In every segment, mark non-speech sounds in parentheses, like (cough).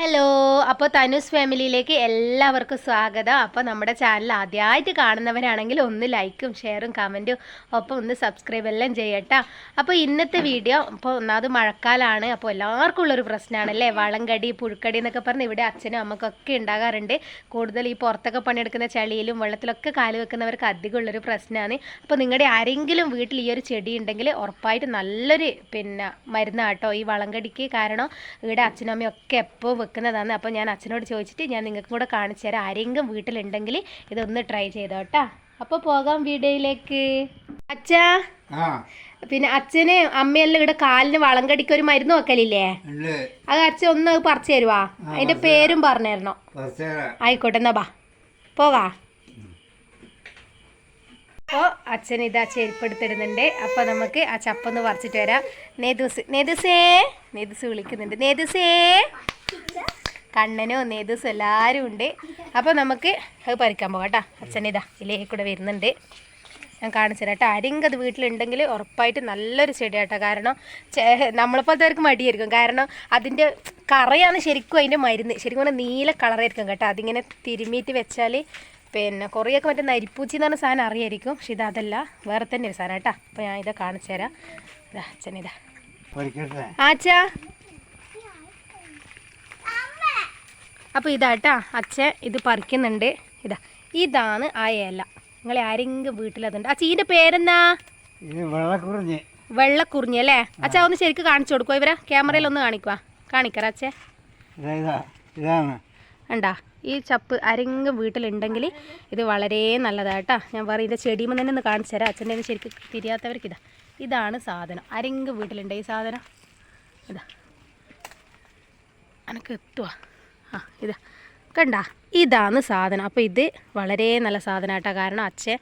Hello. അപ്പോൾ തനുസ് ഫാമിലിയിലേക്ക് എല്ലാവർക്കും സ്വാഗതം. അപ്പോൾ നമ്മുടെ ചാനൽ ആദ്യമായിട്ട് കാണുന്നവരാണെങ്കിൽ ഒന്ന് ലൈക്കും ഷെയറും കമന്റും ഒപ്പം ഒന്ന് സബ്സ്ക്രൈബ് എല്ലാം ചെയ്യട്ടോ. അപ്പോൾ ഇന്നത്തെ വീഡിയോ ഇപ്പോൾ ഒന്നാമത് മഴക്കാലാണ്. അപ്പോൾ എല്ലാവർക്കും ഉള്ളൊരു പ്രശ്നമാണല്ലേ വളങ്കടി പുഴുക്കടി എന്നൊക്കെ പറഞ്ഞ് ഇവിടെ അച്ഛനും അമ്മക്കൊക്കെ ഉണ്ടാകാറുണ്ട്. കൂടുതൽ ഈ പുറത്തൊക്കെ പണിയെടുക്കുന്ന ചളിയിലും വെള്ളത്തിലൊക്കെ കാൽ വെക്കുന്നവർക്ക് അധികം ഉള്ളൊരു പ്രശ്നമാണ് അപ്പോൾ നിങ്ങളുടെ ആരെങ്കിലും വീട്ടിൽ ഈ ഒരു ചെടി ഉണ്ടെങ്കിൽ ഉറപ്പായിട്ട് നല്ലൊരു പിന്നെ മരുന്നാട്ടോ ഈ വളങ്കടിക്ക് കാരണം. ഇവിടെ അച്ഛനും അമ്മയും ഒക്കെ എപ്പോൾ വെക്കുന്നതാണ്. അപ്പോൾ ഞാൻ അച്ഛനോട് ചോദിച്ചിട്ട് ഞാൻ നിങ്ങൾക്കും കൂടെ കാണിച്ചു തരാം. ആരെങ്കിലും വീട്ടിലുണ്ടെങ്കിൽ ഇതൊന്ന് ട്രൈ ചെയ്തോട്ടാ അപ്പോൾ പോകാം വീഡിയോയിലേക്ക്. അച്ഛാ. പിന്നെ അച്ഛന് അമ്മയെല്ലാം ഇവിടെ കാലിന് വളം കടിക്ക് ഒരു മരുന്ന് വെക്കലില്ലേ? അത് അച്ഛൻ ഒന്ന് പറിച്ചു തരുവാ. അതിന്റെ പേരും പറഞ്ഞു തരണോ ആയിക്കോട്ടെ എന്നാ ബാ. പോകാ. അപ്പോൾ അച്ഛൻ ഇതാ ചെരുപ്പെടുത്തിടുന്നുണ്ട് അപ്പോൾ നമുക്ക് ആ ചപ്പൊന്ന് പറിച്ചിട്ട് വരാം. നെയ്തുസ് നെയ്തുസേ നെയ്തുസ് വിളിക്കുന്നുണ്ട്. നേദൂസേ കണ്ണനോ നേദൂസും എല്ലാവരും ഉണ്ട്. അപ്പോൾ നമുക്ക് അത് പറിക്കാൻ പോകാം കേട്ടോ. അച്ഛൻ ഇതാ ഇതിലേക്ക് കൂടെ വരുന്നുണ്ട്. ഞാൻ കാണിച്ചു തരാം കേട്ടോ. ആരെങ്കിലും അത് വീട്ടിലുണ്ടെങ്കിൽ ഉറപ്പായിട്ട് നല്ലൊരു ചെടി കേട്ടോ. കാരണം നമ്മളെപ്പോലത്തെവർക്ക് നമ്മളെപ്പോലത്തെ മടിയായിരിക്കും. കാരണം അതിന്റെ കറയാണ് ശരിക്കും അതിന്റെ മരുന്ന്. ശരിക്കും പറഞ്ഞാൽ നീല കളറായിരിക്കും കേട്ടോ. അതിങ്ങനെ തിരുമ്മിയിട്ട് വെച്ചാൽ പിന്നെ കുറേയൊക്കെ മറ്റേ നരിപ്പൂച്ചി എന്ന് പറഞ്ഞ സാധനം അറിയായിരിക്കും. പക്ഷെ ഇത് അതല്ല. വേറെ തന്നെ ഒരു സാധനം കേട്ടോ. അപ്പോൾ ഞാൻ ഇതാ കാണിച്ചു തരാം. ഇതാ അച്ഛൻ ഇതാ. പൊരിക്കട്ടെ ആച്ചാ. അപ്പോൾ ഇതാട്ടാ അച്ഛൻ ഇത് പറിക്കുന്നുണ്ട്. ഇതാ ഇതാണ് ആ ഇല. നിങ്ങളെ ആരെങ്കിലും വീട്ടിലതുണ്ട്. അച്ഛ ഇതിന്റെ പേരെന്നാ? വെള്ളക്കുറിഞ്ഞ്. വെള്ളക്കുറിഞ്ഞ് അല്ലേ? അച്ഛാ ഒന്ന് ശരിക്കും കാണിച്ചു കൊടുക്കുക ഇവരെ ക്യാമറയിൽ ഒന്ന് കാണിക്കുക കാണിക്കറ അച്ഛേ. ഇതാണ്. ഉണ്ടാ ഈ ചപ്പ് ആരെങ്കിലും വീട്ടിലുണ്ടെങ്കിൽ ഇത് വളരെ നല്ലതാട്ടാ ഞാൻ പറയും ഇത് ചെടിയുമ്പോൾ തന്നെ ഒന്ന് കാണിച്ചു തരാം. അച്ഛന്റെ ശരിക്കും തിരിയാത്തവർക്ക് ഇതാ. ഇതാണ് സാധനം. ആരെങ്കിലും വീട്ടിലുണ്ട് ഈ സാധനം? ഇതാ. എനിക്ക് എത്തുവാ. ആ ഇതാ. കണ്ട? ഇതാണ് സാധനം. അപ്പോൾ ഇത് വളരെ നല്ല സാധനമായിട്ടാണ് കാരണം അച്ഛൻ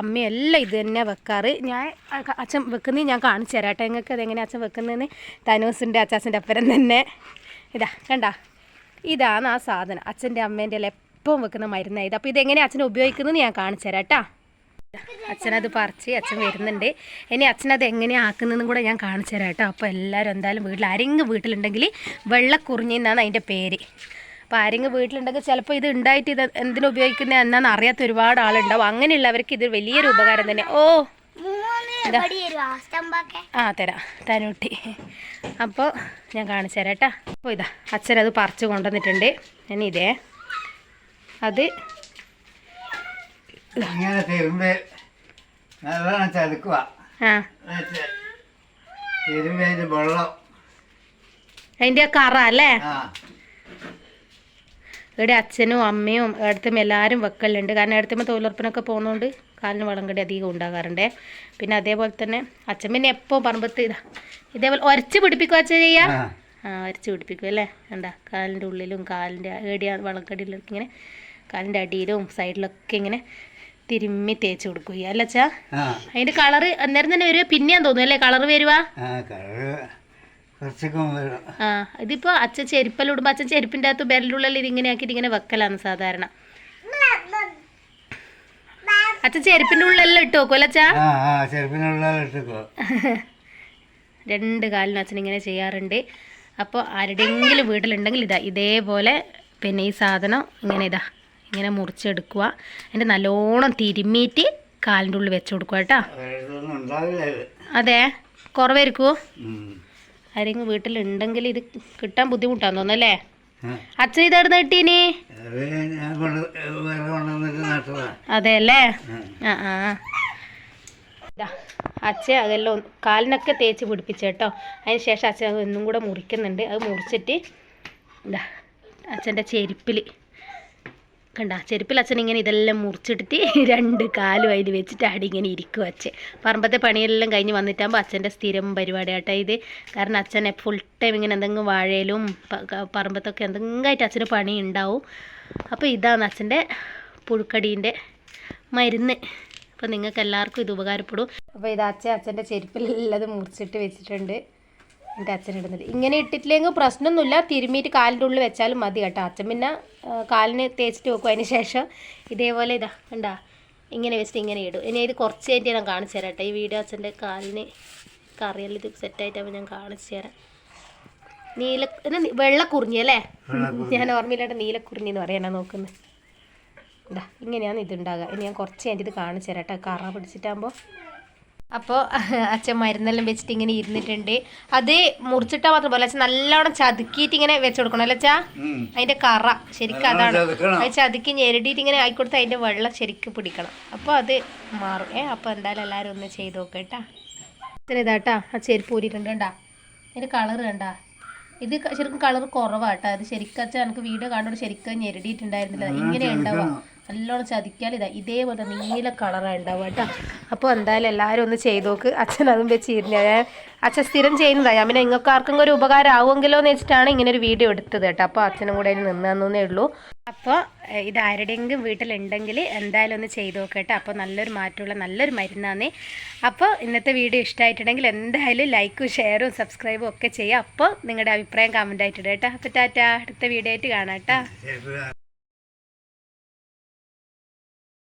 അമ്മയെല്ലാം ഇത് തന്നെ വെക്കാറ്. ഞാൻ അച്ഛൻ വെക്കുന്നത് ഞാൻ കാണിച്ചു തരാം കേട്ടോ. നിങ്ങൾക്ക് അതെങ്ങനെയാണ് അച്ഛൻ വെക്കുന്നതെന്ന് തനൂസിന്റെ അച്ചാച്ചന്റെ അപ്പുറം തന്നെ. ഇതാ കണ്ട? ഇതാണ് ആ സാധനം. അച്ഛന്റെ അമ്മേന്റെ എല്ലാം എപ്പം വെക്കുന്ന മരുന്നായത് അപ്പോൾ ഇതെങ്ങനെയാണ് അച്ഛൻ ഉപയോഗിക്കുന്നത് ഞാൻ കാണിച്ചു തരാം കേട്ടോ. അച്ഛനത് പറിച്ച് അച്ഛൻ വരുന്നുണ്ട്. ഇനി അച്ഛനത് എങ്ങനെയാണ് ആക്കുന്നതെന്നും കൂടെ ഞാൻ കാണിച്ചു തരാം കേട്ടോ. അപ്പോൾ എല്ലാവരും എന്തായാലും വീട്ടിൽ ആരെങ്കിലും വീട്ടിലുണ്ടെങ്കിൽ വെള്ളക്കുറിഞ്ഞി എന്നാണ് അതിന്റെ പേര്. അപ്പോൾ ആരെങ്കിലും വീട്ടിലുണ്ടെങ്കിൽ ചിലപ്പോൾ ഇത് ഉണ്ടായിട്ട് ഇത് എന്തിനു ഉപയോഗിക്കുന്നത് എന്നാന്ന് അറിയാത്ത ഒരുപാട് ആളുണ്ടാവും. അങ്ങനെയുള്ളവർക്ക് ഇത് വലിയൊരു ഉപകാരം തന്നെ. ഓ ആ തരാം. തനൂട്ടി അപ്പോൾ ഞാൻ കാണിച്ചു തരാം കേട്ടോ. അപ്പോൾ ഇതാ അച്ഛനത് പറിച്ച് കൊണ്ടുവന്നിട്ടുണ്ട്. ഇനി ഇതേ. അത് ഇങ്ങനെ തിരുമ്പ് നല്ലോണം ചതുക്കുക തിരുമ്പി അതിന്റെ വെള്ളം. അതിന്റെ കറ അല്ലേ? ഇവിടെ അച്ഛനും അമ്മയും അടുത്തും എല്ലാവരും വെക്കലുണ്ട്. കാരണം അടുത്തുമ്പോൾ തൊഴിലുറപ്പിനൊക്കെ പോകുന്നതുകൊണ്ട് കാലിന് വളം കടി അധികം ഉണ്ടാകാറുണ്ട്. പിന്നെ അതേപോലെ തന്നെ അച്ഛൻ പിന്നെ എപ്പോൾ പറമ്പത്ത് ഇതാ ഇതേപോലെ ഉരച്ച് പിടിപ്പിക്കുക അച്ഛൻ ചെയ്യാ? ആ. ഒരച്ച് പിടിപ്പിക്കും അല്ലേ? എന്താ കാലിന്റെ ഉള്ളിലും കാലിന്റെ ഏടിയ വളക്കടിയിലൊക്കെ ഇങ്ങനെ കാലിന്റെ അടിയിലും സൈഡിലൊക്കെ ഇങ്ങനെ തിരുമ്മി തേച്ച് കൊടുക്കുക അല്ല അച്ഛാ? ആ. അതിന്റെ കളറ് അന്നേരം തന്നെ വരുക പിന്നെയാ തോന്നുന്നു അല്ലേ കളറ് വരുവാ? ആ ഇതിപ്പോ അച്ഛൻ ചെരുപ്പെല്ലാം ഇടുമ്പോൾ അച്ഛൻ ചെരുപ്പിന്റെ അകത്ത് ബെല്ലുള്ളിൽ ഇതിങ്ങനെ ആക്കിയിട്ട് ഇങ്ങനെ വെക്കലാണ് സാധാരണ. അച്ഛൻ ചെരുപ്പിന്റെ ഉള്ളിലെല്ലാം ഇട്ട് അച്ഛാ? ചെറുപ്പിനുള്ള ഇട്ടിക്കോ (laughs) രണ്ട് കാലിന് അച്ഛൻ ഇങ്ങനെ ചെയ്യാറുണ്ട്. അപ്പോൾ ആരുടെയെങ്കിലും വീട്ടിലുണ്ടെങ്കിൽ ഇതാ ഇതേപോലെ പിന്നെ ഈ സാധനം ഇങ്ങനെ ഇതാ ഇങ്ങനെ മുറിച്ചെടുക്കുക. അതിന്റെ നല്ലോണം തിരുമ്മിയിട്ട് കാലിന്റെ ഉള്ളിൽ വെച്ച് കൊടുക്കുക കേട്ടോ. അതെ കുറവായിരിക്കുമോ ആരെങ്കിലും വീട്ടിലുണ്ടെങ്കിൽ ഇത് കിട്ടാൻ ബുദ്ധിമുട്ടാന്ന് തോന്നുന്നല്ലേ? ആ. അച്ഛൻ ഇതെവിടുന്ന് കിട്ടീനി? അത് അല്ലേ ആ. ആ അച്ഛൻ അതെല്ലാം കാലിനൊക്കെ തേച്ച് പിടിപ്പിച്ചേട്ടോ അതിന് ശേഷം അച്ഛൻ അത് ഒന്നും കൂടെ മുറിക്കുന്നുണ്ട്. അത് മുറിച്ചിട്ട് ഇതാ അച്ഛന്റെ ചെരുപ്പിൽ കണ്ട ചെരുപ്പിൽ അച്ഛൻ ഇങ്ങനെ ഇതെല്ലാം മുറിച്ചിട്ടിട്ട് (laughs) രണ്ട് കാലും അതിൽ വെച്ചിട്ട് അടി ഇങ്ങനെ ഇരിക്കും അച്ഛൻ. പറമ്പത്തെ പണിയെല്ലാം കഴിഞ്ഞ് വന്നിട്ടാകുമ്പോൾ അച്ഛന്റെ സ്ഥിരം പരിപാടി ആട്ടോ ഇത്. കാരണം അച്ഛനെ ഫുൾ ടൈം ഇങ്ങനെ എന്തെങ്കിലും വാഴയിലും പറമ്പത്തൊക്കെ എന്തെങ്കിലും ആയിട്ട് അച്ഛന് പണി ഉണ്ടാവും അപ്പോൾ ഇതാണ് അച്ഛന്റെ പുഴുക്കടീന്റെ മരുന്ന്. അപ്പോൾ നിങ്ങൾക്ക് എല്ലാവർക്കും ഇത് ഉപകാരപ്പെടും. അപ്പോൾ ഇത് അച്ഛൻ അച്ഛന്റെ ചെരുപ്പിലുള്ളത് മുറിച്ചിട്ട് വെച്ചിട്ടുണ്ട്. എന്റെ അച്ഛൻ ഇടുന്നത്. ഇങ്ങനെ ഇട്ടിട്ടില്ലെങ്കിൽ പ്രശ്നമൊന്നുമില്ല തിരുമ്മിയിട്ട് കാലിന്റെ ഉള്ളിൽ വെച്ചാലും മതി കേട്ടോ. അച്ഛൻ പിന്നെ കാലിന് തേച്ചിട്ട് വെക്കും അതിന് ശേഷം. ഇതേപോലെ ഇതാ കണ്ടാ? ഇങ്ങനെ വെച്ചിട്ട് ഇങ്ങനെ ഇടും. ഇനി ഇത് കുറച്ച് കഴിഞ്ഞിട്ട് ഞാൻ കാണിച്ചു തരാം കേട്ടോ. ഈ വീഡിയോ അച്ഛന്റെ കാലിന് കറിയെല്ലാം ഇത് സെറ്റായിട്ടാകുമ്പോൾ ഞാൻ കാണിച്ചു തരാം. നീല വെള്ളക്കുറിഞ്ഞി അല്ലേ? ഞാൻ ഓർമ്മയില്ലാണ്ട് നീലക്കുറിഞ്ഞി എന്ന് പറയാനാ നോക്കുന്നത് ഇതാ ഇങ്ങനെയാണ് ഇതുണ്ടാകുക ഇനി ഞാൻ കുറച്ച് കഴിഞ്ഞിട്ട് ഇത് കാണിച്ചു തരാം കേട്ടോ. കറ പിടിച്ചിട്ടാകുമ്പോൾ അപ്പോൾ അച്ഛൻ മരുന്നെല്ലാം വെച്ചിട്ട് ഇങ്ങനെ ഇരുന്നിട്ടുണ്ട്. അത് മുറിച്ചിട്ടാൽ മാത്രം പോലെ അച്ഛൻ നല്ലോണം ചതുക്കിയിട്ട് ഇങ്ങനെ വെച്ച് കൊടുക്കണം അല്ലേ അച്ഛാ. അതിന്റെ കറ ശരിക്കും അതാണ്. അത് ചതുക്കി ഞെരടിയിട്ട് ഇങ്ങനെ ആയിക്കൊടുത്ത് അതിന്റെ വെള്ളം ശരിക്കും പിടിക്കണം. അപ്പോൾ അത് മാറും. ഏ അപ്പോൾ എന്തായാലും എല്ലാവരും ഒന്ന് ചെയ്ത് നോക്കുക കേട്ടാ. ഇത്ര ഇതാട്ടാ ആ ചെരുപ്പ് ഊരിയിട്ടുണ്ട് കണ്ടാ? ഇതിന്റെ കളർ കണ്ടാ? ഇത് ശരിക്കും കളർ കുറവാട്ടാ അത് ശരിക്കും അച്ഛൻ എനിക്ക് വീഡിയോ കാണുമ്പോൾ ശരിക്കും ഞെരടിയിട്ടുണ്ടായിരുന്നില്ല ഇങ്ങനെ ഉണ്ടാവുക. നല്ലോണം ചതിക്കാൻ ഇതാ ഇതേപോലെ നീല കളറാണ് ഉണ്ടാവുക കേട്ടോ. അപ്പോൾ എന്തായാലും എല്ലാവരും ഒന്ന് ചെയ്ത് നോക്ക്. അച്ഛൻ അതും വെച്ച് ഇരുന്ന അച്ഛൻ സ്ഥിരം ചെയ്യുന്നതായി ഞാൻ പിന്നെ നിങ്ങൾക്ക് ഒരു ഉപകാരം ആവുമെങ്കിലോ എന്ന് വെച്ചിട്ടാണ് ഇങ്ങനെ ഒരു വീഡിയോ എടുത്തത് കേട്ടോ. അപ്പോൾ അച്ഛനും കൂടെ അതിന് നിന്നേ ഉള്ളൂ. അപ്പോൾ ഇത് ആരുടെയെങ്കിലും വീട്ടിലുണ്ടെങ്കിൽ എന്തായാലും ഒന്ന് ചെയ്ത് നോക്കട്ടെ അപ്പോൾ നല്ലൊരു മാറ്റമുള്ള നല്ലൊരു മരുന്നാണ് അപ്പോൾ ഇന്നത്തെ വീഡിയോ ഇഷ്ടമായിട്ടുണ്ടെങ്കിൽ എന്തായാലും ലൈക്കും ഷെയറും സബ്സ്ക്രൈബും ഒക്കെ ചെയ്യുക. അപ്പോൾ നിങ്ങളുടെ അഭിപ്രായം കമന്റ് കേട്ടോ. അപ്പോൾ ടാറ്റാ അടുത്ത വീഡിയോ ആയിട്ട് കാണാം